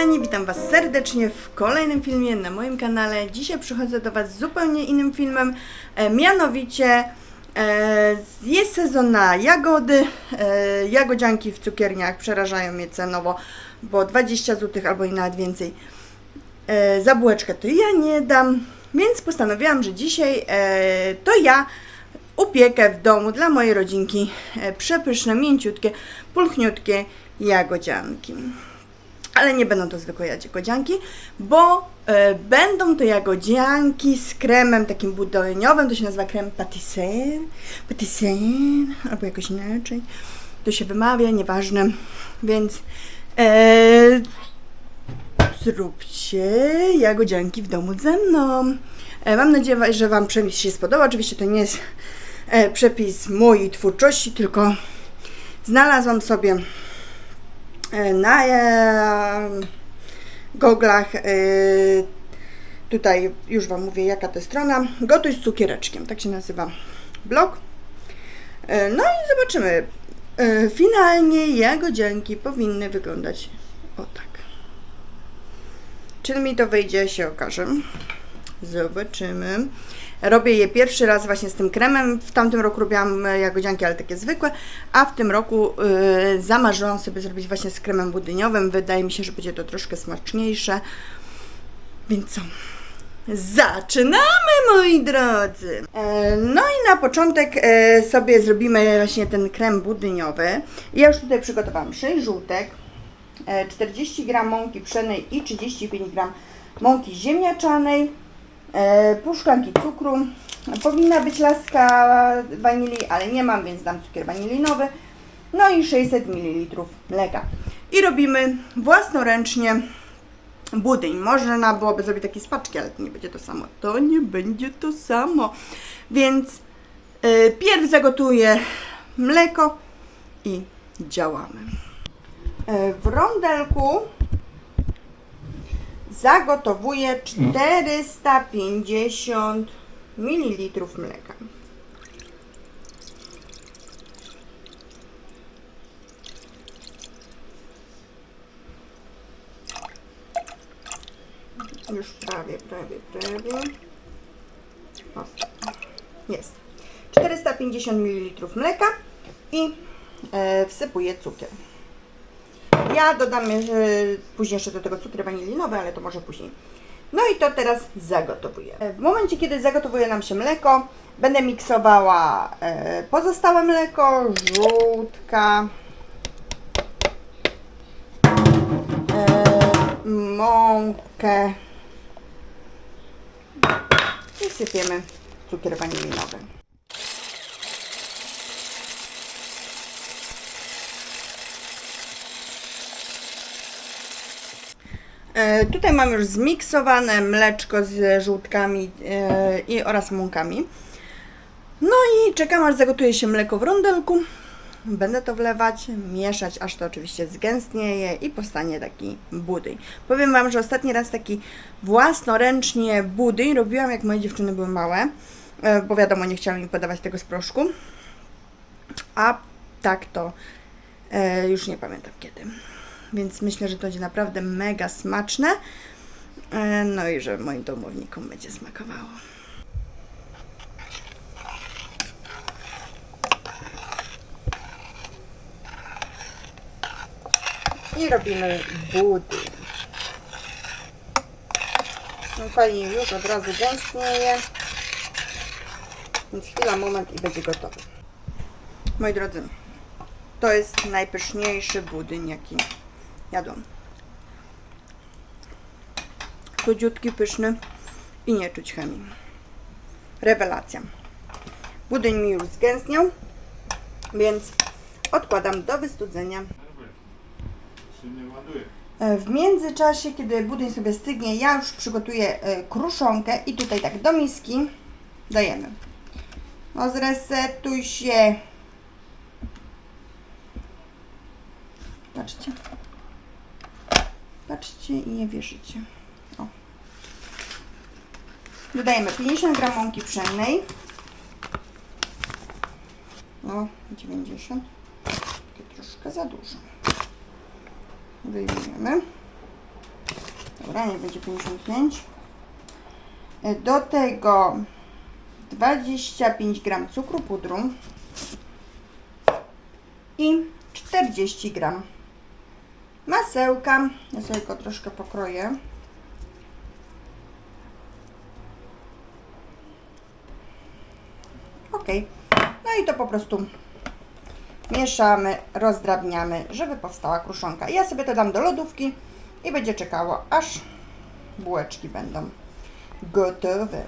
kochani, witam Was serdecznie w kolejnym filmie na moim kanale. Dzisiaj przychodzę do Was z zupełnie innym filmem, e, mianowicie e, jest sezon na jagody. E, jagodzianki w cukierniach przerażają mnie cenowo, bo 20 zł albo i nawet więcej. E, za bułeczkę to ja nie dam, więc postanowiłam, że dzisiaj e, to ja upiekę w domu dla mojej rodzinki e, przepyszne, mięciutkie, pulchniutkie jagodzianki. Ale nie będą to zwykłe jagodzianki, bo e, będą to jagodzianki z kremem takim budyniowym, to się nazywa krem pâtisserie, pâtisserie, albo jakoś inaczej. To się wymawia, nieważne. Więc e, zróbcie jagodzianki w domu ze mną. E, mam nadzieję, że Wam przepis się spodoba. Oczywiście to nie jest e, przepis mojej twórczości, tylko znalazłam sobie na e, goglach. E, tutaj już Wam mówię, jaka to strona. Gotuj z cukiereczkiem, tak się nazywa blog. E, no i zobaczymy. E, finalnie jagodzianki powinny wyglądać o tak. Czy mi to wyjdzie, się okaże. Zobaczymy. Robię je pierwszy raz właśnie z tym kremem. W tamtym roku robiłam e, jagodzianki, ale takie zwykłe, a w tym roku yy, zamarzyłam sobie zrobić właśnie z kremem budyniowym. Wydaje mi się, że będzie to troszkę smaczniejsze. Więc co? Zaczynamy, moi drodzy! E, No i na początek e, sobie zrobimy właśnie ten krem budyniowy. Ja już tutaj przygotowałam 6 żółtek, e, 40 g mąki pszennej i 35 g mąki ziemniaczanej, e, pół szklanki cukru. Powinna być laska wanilii, ale nie mam, więc dam cukier wanilinowy. No i 600 ml mleka. I robimy własnoręcznie budyń. Można byłoby zrobić takie spaczki, ale to nie będzie to samo. To nie będzie to samo. Więc y, pierw zagotuję mleko i działamy. Y, w rondelku zagotowuję 450 ml mleka. Już prawie, prawie, prawie. Ostatnio. Jest. 450 ml mleka i e, wsypuję cukier. Ja dodam później jeszcze do tego cukier wanilinowy, ale to może później. No i to teraz zagotowuję. E, W momencie, kiedy zagotowuje nam się mleko, będę miksowała e, pozostałe mleko, żółtka, e, mąkę i sypiemy cukier wanilinowy. Tutaj mam już zmiksowane mleczko z żółtkami e, i oraz mąkami. No i czekam aż zagotuje się mleko w rondelku. Będę to wlewać, mieszać, aż to oczywiście zgęstnieje i powstanie taki budyń. Powiem Wam, że ostatni raz taki własnoręcznie budyń robiłam, jak moje dziewczyny były małe, e, bo wiadomo, nie chciałam im podawać tego z proszku. A tak to e, już nie pamiętam kiedy. Więc myślę, że to będzie naprawdę mega smaczne. E, no i że moim domownikom będzie smakowało. I robimy budyń. No fajnie już od razu gęstnieje. Więc chwila, moment i będzie gotowy. Moi drodzy, to jest najpyszniejszy budyń, jaki jadłam. Chudziutki, pyszny i nie czuć chemii. Rewelacja. Budyń mi już zgęstniał, więc odkładam do wystudzenia. E, W międzyczasie, kiedy budyń sobie stygnie, ja już przygotuję e, kruszonkę i tutaj tak do miski dajemy. No zresetuj się. Patrzcie. Patrzcie i nie wierzycie. O. Dodajemy 50 gram mąki pszennej. O, 90. To troszkę za dużo. Wyjmujemy. Dobra, nie będzie 55. E, Do tego 25 gram cukru pudru i 40 gram masełka. Ja sobie go troszkę pokroję. Ok. No i to po prostu mieszamy, rozdrabniamy, żeby powstała kruszonka. Ja sobie to dam do lodówki i będzie czekało, aż bułeczki będą gotowe.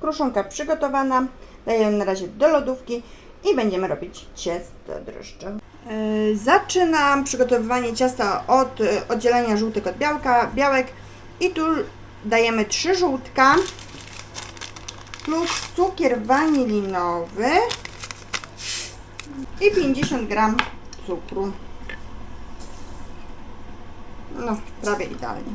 Kruszonka przygotowana. Dajemy na razie do lodówki i będziemy robić ciasto drożdże. Yy, Zaczynam przygotowywanie ciasta od yy, oddzielenia żółtek od białka, białek i tu dajemy 3 żółtka plus cukier wanilinowy i 50 gram cukru. No, prawie idealnie.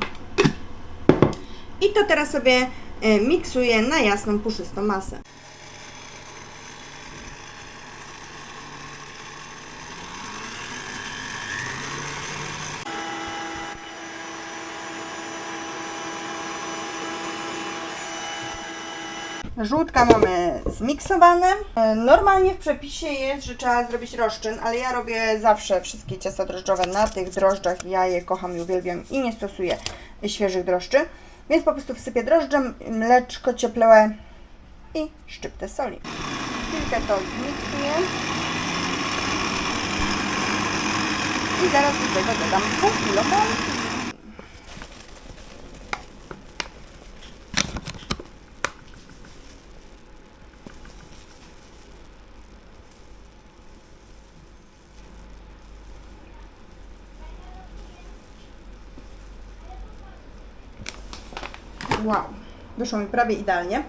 I to teraz sobie e, miksuję na jasną, puszystą masę. Żółtka mamy zmiksowane. E, Normalnie w przepisie jest, że trzeba zrobić roszczyn, ale ja robię zawsze wszystkie ciasta drożdżowe na tych drożdżach. Ja je kocham i uwielbiam i nie stosuję świeżych drożdży. Więc po prostu wsypię drożdżem, mleczko ciepłe i szczyptę soli. Chwilkę to zmiksuję. I zaraz do tego dodam pół kilo mąki. Wow, wyszło mi prawie idealnie.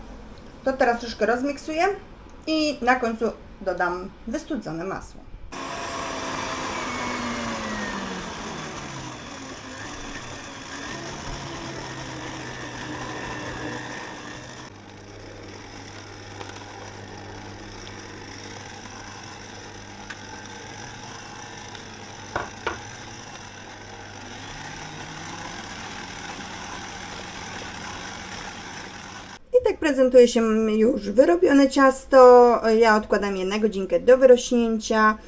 To teraz troszkę rozmiksuję i na końcu dodam wystudzone masło. I tak prezentuje się już wyrobione ciasto. Ja odkładam je na godzinkę do wyrośnięcia.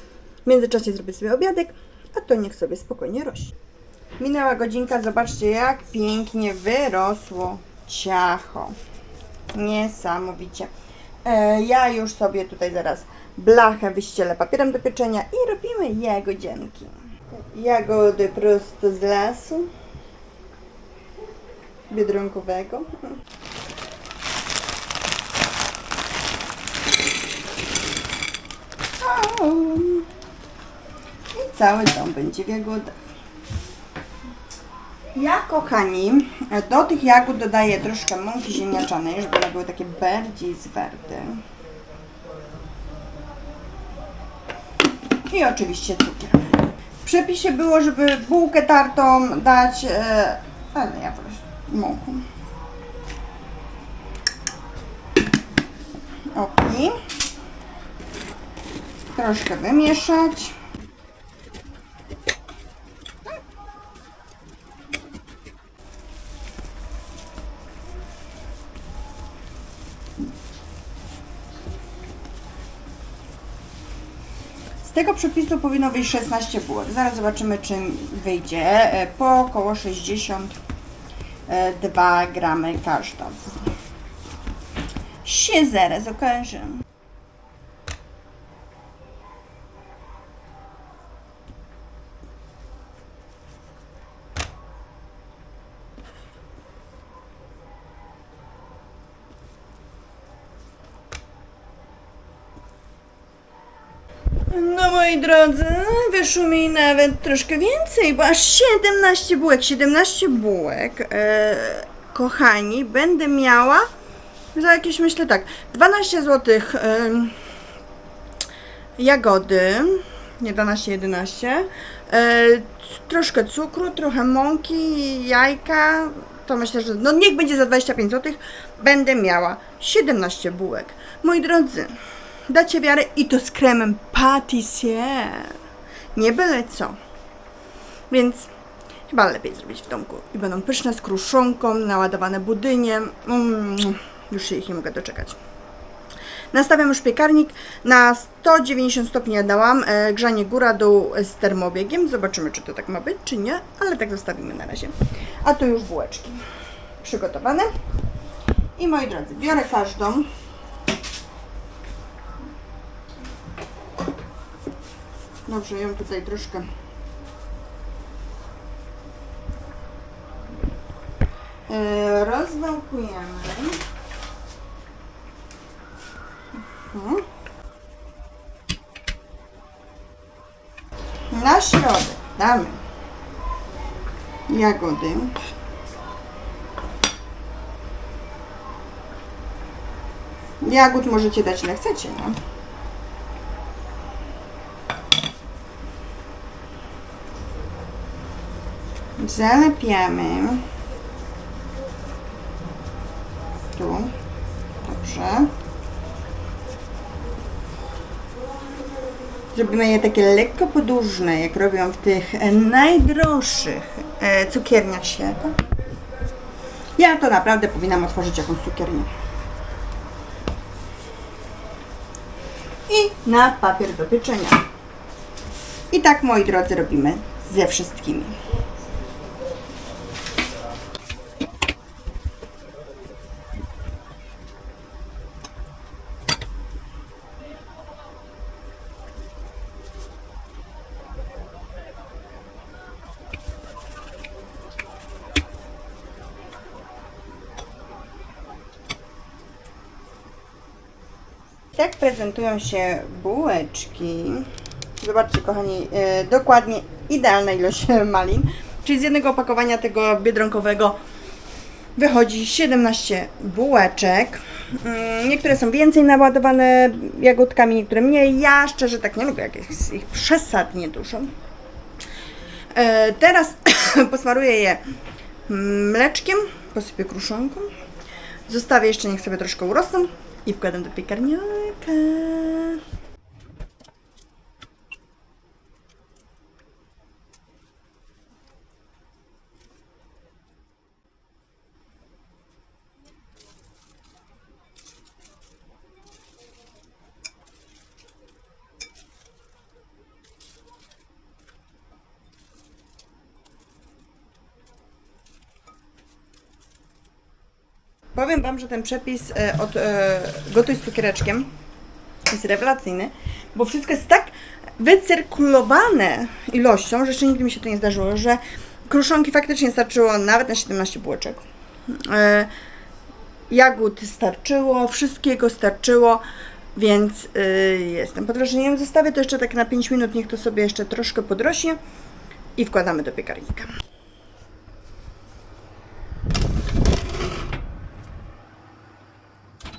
W międzyczasie zrobię sobie obiadek, a to niech sobie spokojnie rośnie. Minęła godzinka, zobaczcie jak pięknie wyrosło ciacho. Niesamowicie. E, ja już sobie tutaj zaraz blachę wyścielę papierem do pieczenia i robimy jagodzienki. Jagody prosto z lasu. Biedronkowego. I cały dom będzie w jagodach. Ja, kochani, do tych jagód dodaję troszkę mąki ziemniaczanej, żeby one były takie bardziej zwarte. I oczywiście cukier. W przepisie było, żeby bułkę tartą dać, e, ale ja po prostu mąką. Ok. Troszkę wymieszać. Z tego przepisu powinno wyjść 16 bułek. Zaraz zobaczymy, czym wyjdzie. E, Po około 62 gramy każda. Się zaraz okaże. No moi drodzy, wyszło mi nawet troszkę więcej, bo aż 17 bułek, 17 bułek, e, kochani, będę miała za jakieś, myślę tak, 12 zł e, jagody, nie 12, 11, e, troszkę cukru, trochę mąki, jajka, to myślę, że no niech będzie za 25 zł, będę miała 17 bułek. Moi drodzy, dacie wiarę i to z kremem patissier. Nie byle co. Więc Chyba lepiej zrobić w domku. I będą pyszne z kruszonką, naładowane budyniem. Mm, już się ich nie mogę doczekać. Nastawiam już piekarnik. Na 190 stopni dałam e, grzanie góra-dół z termobiegiem. Zobaczymy, czy to tak ma być, czy nie, ale tak zostawimy na razie. A tu już bułeczki przygotowane. I moi drodzy, biorę każdą. Dobrze, ją tutaj troszkę e, rozwałkujemy. Mhm. Na środek damy jagody. Jagód możecie dać ile chcecie, no. Zalepiamy. Tu. Dobrze. Zrobimy je takie lekko podłużne, jak robią w tych e, najdroższych e, cukierniach świata. Ja to naprawdę powinnam otworzyć jakąś cukiernię. I na papier do pieczenia. I tak, moi drodzy, robimy ze wszystkimi. Tak prezentują się bułeczki. Zobaczcie, kochani, e, dokładnie idealna ilość malin. Czyli z jednego opakowania tego biedronkowego wychodzi 17 bułeczek. Mm, Niektóre są więcej naładowane jagódkami, niektóre mniej. Ja szczerze tak nie lubię, jak jest ich przesadnie dużo. E, Teraz posmaruję je mleczkiem, posypię kruszonką. Zostawię jeszcze, niech sobie troszkę urosną i wkładam do piekarniaka. Powiem Wam, że ten przepis e, od e, Gotuj z cukiereczkiem jest rewelacyjny, bo wszystko jest tak wycyrkulowane ilością, że jeszcze nigdy mi się to nie zdarzyło, że kruszonki faktycznie starczyło nawet na 17 bułeczek. E, jagód starczyło, wszystkiego starczyło, więc jestem pod wrażeniem. Zostawię to jeszcze tak na 5 minut, niech to sobie jeszcze troszkę podrośnie i wkładamy do piekarnika.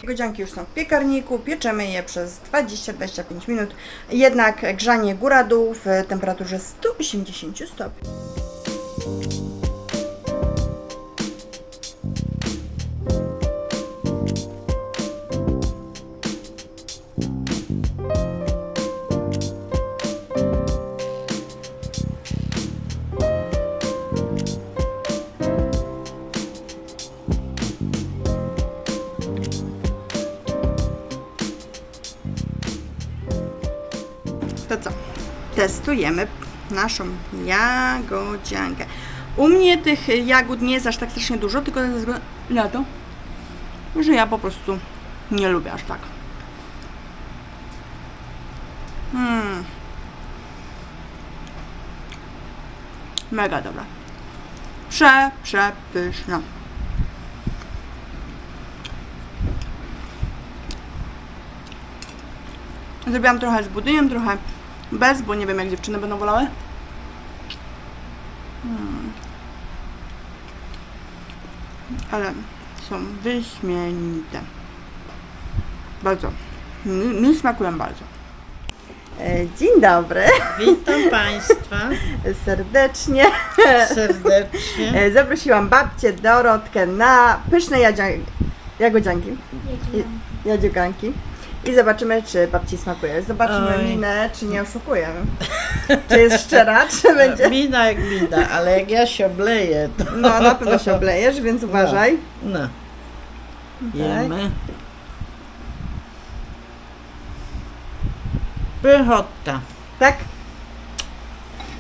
Godzianki już są w piekarniku, pieczemy je przez 20-25 minut. Jednak grzanie góra-dół w temperaturze 180 stopni. To co? Testujemy naszą jagodziankę. U mnie tych jagód nie jest aż tak strasznie dużo, tylko ze względu na to, że ja po prostu nie lubię aż tak. Hmm. Mega dobra. Prze, przepyszna. Zrobiłam trochę z budyniem, trochę bez, bo nie wiem jak dziewczyny będą wolały. Hmm. Ale są wyśmienite. Bardzo. Mi, mi smakują bardzo. E, Dzień dobry. Witam Państwa Serdecznie. serdecznie. E, Zaprosiłam babcię Dorotkę na pyszne jagodzianki. I zobaczymy, czy babci smakuje. Zobaczymy Oj. minę, czy nie oszukuję. Czy jest szczera, czy będzie... Mina jak mina, ale jak ja się obleję, to No, na pewno się oblejesz, więc uważaj. no. Tak. Jemy. Pychotka. Tak?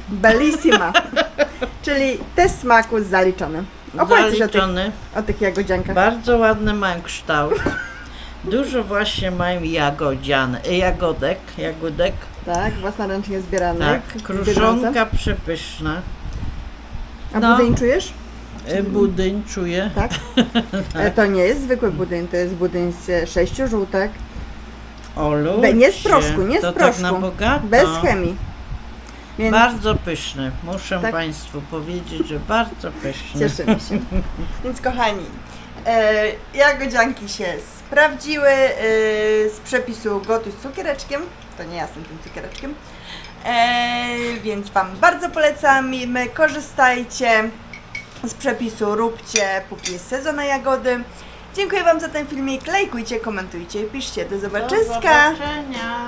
Bellissima. Czyli test smaku zaliczony. Opowiedz coś o tych, Zaliczony. o tych jagodziankach. Bardzo ładny mają kształt. Dużo właśnie mają jagodzian, jagodek, jagodek. Tak, własnoręcznie zbieranych. Tak, kruszonka przepyszna. A no. budyń czujesz? Y, Budyń czuję. Tak? E, To nie jest zwykły budyń, to jest budyń z e, sześciu żółtek. Olu. Nie z proszku, nie z to proszku. tak na bogato. Bez chemii. Więc Bardzo pyszny. Muszę Tak. Państwu powiedzieć, że bardzo pyszny. cieszymy się. Więc kochani, e, jagodzianki się sprawdziły e, z przepisu gotuj z cukiereczkiem. To nie ja jestem tym cukiereczkiem. E, więc Wam bardzo polecamy, korzystajcie z przepisu, róbcie, póki jest sezon jagody. Dziękuję Wam za ten filmik, lajkujcie, komentujcie, piszcie. Do Do zobaczyska! zobaczenia.